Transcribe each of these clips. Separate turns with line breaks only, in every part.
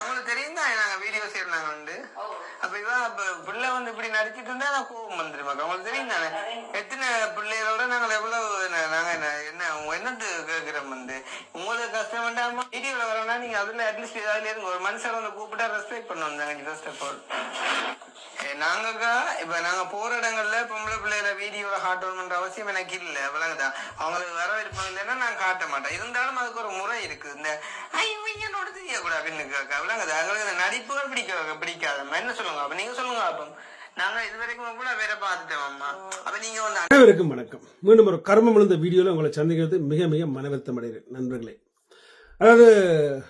அவங்களுக்கு தெரியும் தான் நாங்க வீடியோ செய்யறாங்க வந்து. அப்ப இவன் அப்ப பிள்ளை வந்து இப்படி நடிச்சிட்டு இருந்தா நான் கோபம் வந்துருமா உங்களுக்கு தெரியும் தானே எத்தனை பிள்ளைகளோட நாங்கள் எவ்வளவு நாங்க என்ன என்ன உங்க என்னது கேட்கிறோம் வந்து? உங்களுக்கு கஷ்டம் வேண்டாமா? வீடியோல வரணும்னா நீங்க அதுல அட்லீஸ்ட் ஏதாவது ஒரு மனுஷன் வந்து கூப்பிட்டா ரெஸ்பெக்ட் பண்ணுவோம் தாங்க ஃபர்ஸ்ட் ஆஃப் ஆல் நாங்க இப்ப நாங்க போற இடங்கள்ல பொம்பளை பிள்ளைல வீடியோ காட்டணும் பண்ற அவசியம் எனக்கு இல்ல. விளங்குதா? அவங்களுக்கு வர இல்லைன்னா நான் காட்ட மாட்டேன். இருந்தாலும் அதுக்கு ஒரு முறை இருக்கு. இந்த ஐயனோட தெரியக்கூடாது அப்படின்னு விளங்குதா? எங்களுக்கு இந்த நடிப்புகள் பிடிக்க பிடிக்காத என்ன சொல்லுங்க? அப்ப நீங்க சொல்லுங்க அப்போ. நாங்க இது வரைக்கும் கூட நீங்க வந்து
அனைவருக்கும் வணக்கம். மீண்டும் ஒரு கர்மம் விழுந்த வீடியோவில் உங்களை சந்திக்கிறது மிக மிக மனவருத்தம் அடைகிறேன். நண்பர்களே. அதாவது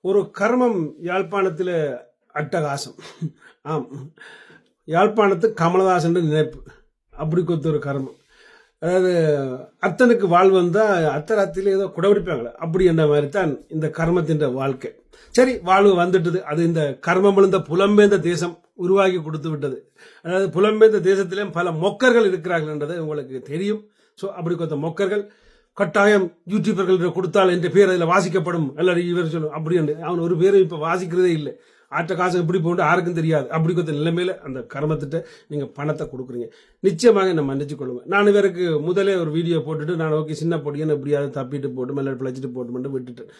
ஒரு கர்மம் யாழ்ப்பாணத்தில் அட்டகாசம். ஆம். யாழ்ப்பாணத்து கமலதாசன் நினைப்பு. அப்படி கொத்த ஒரு கர்மம். அதாவது அத்தனுக்கு வாழ்வு வந்தால் அத்தராத்தில ஏதோ குடபிடிப்பாங்களே அப்படி என்ற மாதிரி தான் இந்த கர்மத்தின் வாழ்க்கை. சரி வாழ்வு வந்துட்டது. அது இந்த கர்மம் விழுந்த புலம்பெயர்ந்த தேசம் உருவாக்கி கொடுத்து விட்டது. அதாவது புலம்பெயர்ந்த தேசத்திலும் பல மொக்கர்கள் இருக்கிறார்கள் என்றது உங்களுக்கு தெரியும். ஸோ அப்படி கொத்த மொக்கர்கள் கட்டாயம் யூடியூபர்கள் கொடுத்தால் என்ற பேர் அதில் வாசிக்கப்படும். எல்லாரும் இவர் சொல்லும் அப்படி என்று. அவன் ஒரு பேரும் இப்போ வாசிக்கிறதே இல்லை. ஆற்ற காசு எப்படி போகணும் யாருக்கும் தெரியாது. அப்படி கொடுத்த நிலைமையில் அந்த கர்மத்திட்ட நீங்கள் பணத்தை கொடுக்குறீங்க. நிச்சயமாக என்னை மன்னிச்சு கொள்ளுங்க. நான் இவருக்கு முதலே ஒரு வீடியோ போட்டுட்டு நான் ஓகே சின்ன பொடியன்னு எப்படியாவது தப்பிட்டு போட்டு மெல்ல பிழைச்சிட்டு போட்டு விட்டுட்டேன்.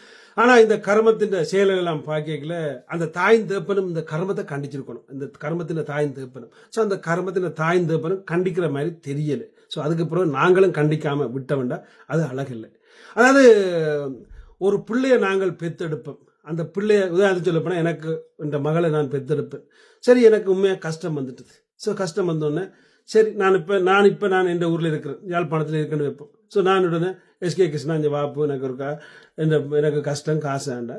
ஆனால் இந்த கர்மத்தின் செயலெல்லாம் பார்க்கல அந்த தாயின் தேப்பனும் இந்த கர்மத்தை கண்டிச்சிருக்கணும். இந்த கர்மத்தின் தாயின் தேப்பனும். ஸோ அந்த கர்மத்தின் தாயின் தேப்பனும் கண்டிக்கிற மாதிரி தெரியலை. ஸோ அதுக்கப்புறம் நாங்களும் கண்டிக்காமல் விட்ட வேண்டாம் அது அழகில்லை. அதாவது ஒரு பிள்ளையை நாங்கள் பெத்தெடுப்போம். அந்த பிள்ளைய உதாரணத்துக்கு சொல்ல போனால் எனக்கு இந்த மகளை நான் பெற்றெடுப்பேன். சரி எனக்கு உண்மையாக கஷ்டம் வந்துட்டுது. ஸோ கஷ்டம் வந்தோடனே சரி நான் இப்போ நான் இப்போ நான் எந்த ஊரில் இருக்கிறேன். யாழ்ப்பாணத்தில் இருக்கேன்னு வைப்போம். ஸோ நான் உடனே எஸ்கே கிருஷ்ணா இந்த வாப்பு எனக்கு இருக்கா இந்த எனக்கு கஷ்டம் காசு ஆண்டா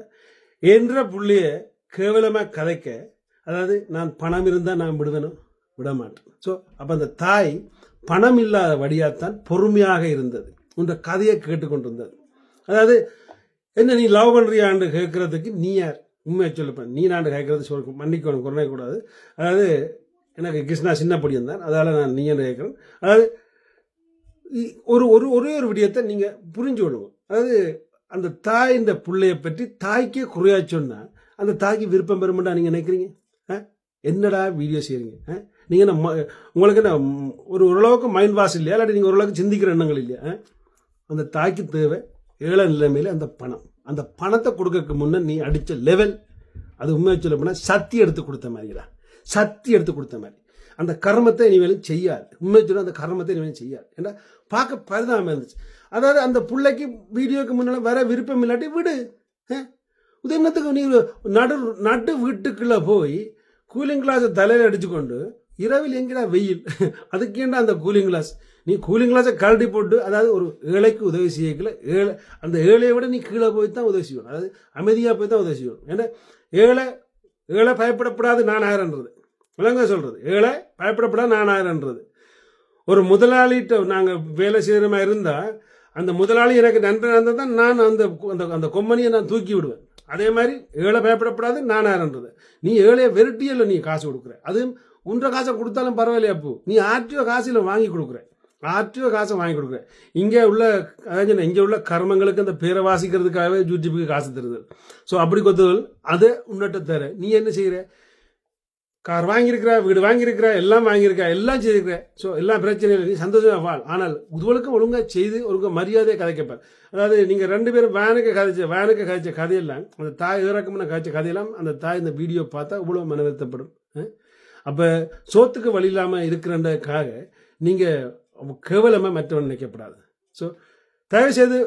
என்ற புள்ளைய கேவலமாக கதைக்க அதாவது நான் பணம் இருந்தால் நான் விடுவேனும் விட மாட்டேன் ஸோ அப்போ அந்த தாய் பணம் இல்லாத வழியாகத்தான் பொறுமையாக இருந்தது. உன்ற கதையை கேட்டுக்கொண்டிருந்தது. அதாவது என்ன நீ லவ் பண்ணுறியான்னு கேட்குறதுக்கு நீ யார்? உண்மையை சொல்லப்பேன் நீ நான் கேட்கறது சொல் மன்னிக்கணும் குறைய கூடாது அதாவது எனக்கு கிருஷ்ணா சின்ன படியம் தான். அதால் நான் நீ என்று கேட்குறேன். அதாவது ஒரு ஒரு ஒரே ஒரு விடயத்தை நீங்கள் புரிஞ்சு விடுவோம் அதாவது அந்த தாய் இந்த பிள்ளையை பற்றி தாய்க்கே குறையா சொன்னால் அந்த தாய்க்கு விருப்பம் பெறுமெண்டா நீங்கள் நினைக்கிறீங்க? ஆ? என்னடா வீடியோ செய்கிறீங்க ஆ? நீங்கள் என்ன ம- உங்களுக்கு என்ன ஒரு ஓரளவுக்கு மைண்ட் வாஷ் இல்லையா? இல்லாட்டி நீங்கள் ஓரளவுக்கு சிந்திக்கிற எண்ணங்கள் இல்லையா? ஆ? அந்த தாய்க்கு தேவை ஏழை நிலைமையில் அந்த பணம். அந்த பணத்தை கொடுக்கறதுக்கு முன்னே நீ அடித்த லெவல் அது உண்மையை சொல்ல போனால் சக்தி எடுத்து கொடுத்த மாதிரிடா சக்தி எடுத்து கொடுத்த மாதிரி. அந்த கர்மத்தை இனிமேலும் செய்யாது. உண்மையை சொல்ல அந்த கர்மத்தை இனிமேலும் செய்யாது. ஏன்னா பார்க்க பரிதாபம் இருந்துச்சு. அதாவது அந்த பிள்ளைக்கு வீடியோக்கு முன்னால் வர விருப்பம் இல்லாட்டி விடு. உதாரணத்துக்கு நீ நடு நடு வீட்டுக்குள்ளே போய் கூலிங் கிளாஸை தலையில் அடிச்சுக்கொண்டு இரவில் எங்கடா வெயில்? அதுக்கேண்டா அந்த கூலிங் கிளாஸ் நீ கூலிங் கிளாஸை கழட்டி போட்டு அதாவது ஒரு ஏழைக்கு உதவி செய்யக்கல ஏழை அந்த ஏழையை விட நீ கீழே போய் தான் உதவி செய்யணும். அதாவது அமைதியாக போய் தான் உதவி செய்யணும். ஏன்னா ஏழை ஏழை பயப்படப்படாது நான் ஆயிரன்றது சொல்கிறது ஏழை பயப்படப்படாது நான் ஆயிரன்றது ஒரு முதலாளிகிட்ட நாங்கள் வேலை செய்கிற மாதிரி இருந்தால் அந்த முதலாளி எனக்கு நண்பனாக இருந்தால் தான் நான் அந்த அந்த அந்த கொம்பனியை நான் தூக்கி விடுவேன். அதே மாதிரி ஏழை பயப்படப்படாது நான் ஆயிரன்றது நீ ஏழையை வெறுட்டியில் நீ காசு கொடுக்குற. அதுவும் உன்ற காசை கொடுத்தாலும் பரவாயில்லையா அப்போ? நீ ஆர்டிஓ காசில் வாங்கி கொடுக்குற. ஆர்டிஓ காசை வாங்கி கொடுக்குற. இங்கே உள்ள அதாவது இங்கே உள்ள கர்மங்களுக்கு அந்த பேரை வாசிக்கிறதுக்காகவே யூடியூபுக்கு காசு தருது ஸோ அப்படி கொத்துதல் அதை உன்னட்ட தர. நீ என்ன செய்கிற? கார் வாங்கியிருக்கிற வீடு வாங்கியிருக்கிற எல்லாம் வாங்கியிருக்கா எல்லாம் செய்திருக்கிற. ஸோ எல்லா பிரச்சனையும் நீ சந்தோஷமாக வாழ். ஆனால் உதுவலுக்கும் ஒழுங்காக செய்து ஒழுங்காக மரியாதையை கதைக்கப்பார் அதாவது நீங்கள் ரெண்டு பேரும் வேனுக்கு கதைச்ச வேனுக்கு கதைச்ச கதையெல்லாம் அந்த தாய் இறக்கம்னு கதைச்ச கதையெல்லாம் அந்த தாய் இந்த வீடியோ பார்த்தா இவ்வளோ மனவருத்தப்படும். அப்போ சோத்துக்கு வழி இல்லாமல் இருக்கிறன்றதுக்காக நீங்கள் கேவலமாக மற்றவன் நினைக்கப்படாது. ஸோ தயவுசெய்து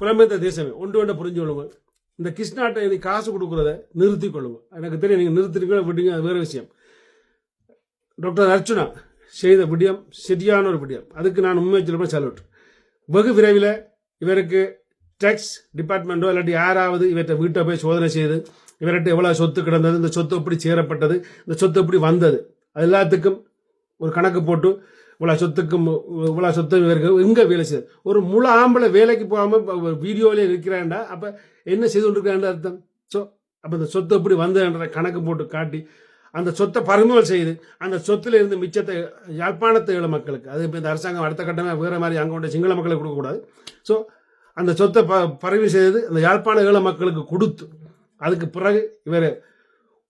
புலம்பெயர்ந்த தேசமே ஒன்று ஒன்றை புரிஞ்சு கொள்ளுங்க. இந்த கிருஷ்ணாட்டை நீ காசு கொடுக்குறத நிறுத்தி கொள்ளுங்க. எனக்கு தெரியும் நீங்கள் நிறுத்திருக்கீங்க விடுங்க அது வேறு விஷயம். டாக்டர் அர்ச்சுனா செய்த விடியம் சரியான ஒரு விடியம். அதுக்கு நான் உண்மை சொல்லுவேன் சல்யூட் வெகு விரைவில் இவருக்கு டேக்ஸ் டிபார்ட்மெண்ட்டோ இல்லாட்டி யாராவது இவர்கிட்ட வீட்டை போய் சோதனை செய்து இவர்கிட்ட எவ்வளோ சொத்து கிடந்தது? இந்த சொத்து எப்படி சேரப்பட்டது? இந்த சொத்து எப்படி வந்தது? அது எல்லாத்துக்கும் ஒரு கணக்கு போட்டு இவ்வளோ சொத்துக்கும் இவ்வளோ சொத்து இவருக்கு எங்கே வேலை செய்யுது ஒரு முழு ஆம்பளை வேலைக்கு போகாமல் வீடியோவிலே இருக்கிறாண்டா அப்போ என்ன செய்து கொண்டிருக்கிறான்ற அர்த்தம்? ஸோ அப்போ இந்த சொத்து எப்படி வந்ததுன்ற கணக்கு போட்டு காட்டி அந்த சொத்தை பறிமுதல் செய்து அந்த சொத்துல இருந்து மிச்சத்தை யாழ்ப்பாணத்து ஈழ மக்களுக்கு அது இப்போ இந்த அரசாங்கம் அடுத்த கட்டமாக வேறு மாதிரி அங்கே உள்ள சிங்கள மக்களுக்கு கொடுக்கக்கூடாது. ஸோ அந்த சொத்தை ப பறிவு செய்து அந்த யாழ்ப்பாண ஈழ மக்களுக்கு கொடுத்து அதுக்கு பிறகு இவர்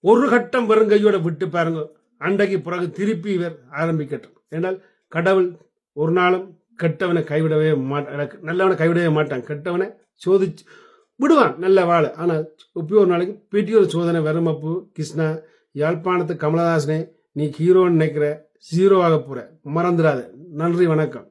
ஒரு கட்டம் வெறும் விட்டு பாருங்க. அண்டைக்கு பிறகு திருப்பி இவர் ஆரம்பிக்கட்டும். ஏனால் கடவுள் ஒரு நாளும் கெட்டவனை கைவிடவே மாட்டான் நல்லவனை கைவிடவே மாட்டான். கெட்டவனை சோதிச்சு விடுவான். நல்ல வாழ ஆனால் இப்போ ஒரு நாளைக்கு பெட்டியோர் சோதனை வெறுமப்பு கிருஷ்ணா யாழ்ப்பாணத்து கமலஹாசனே நீ ஹீரோன்னு நினைக்கிற ஜீரோ ஆக போற. மறந்துடாத. நன்றி வணக்கம்.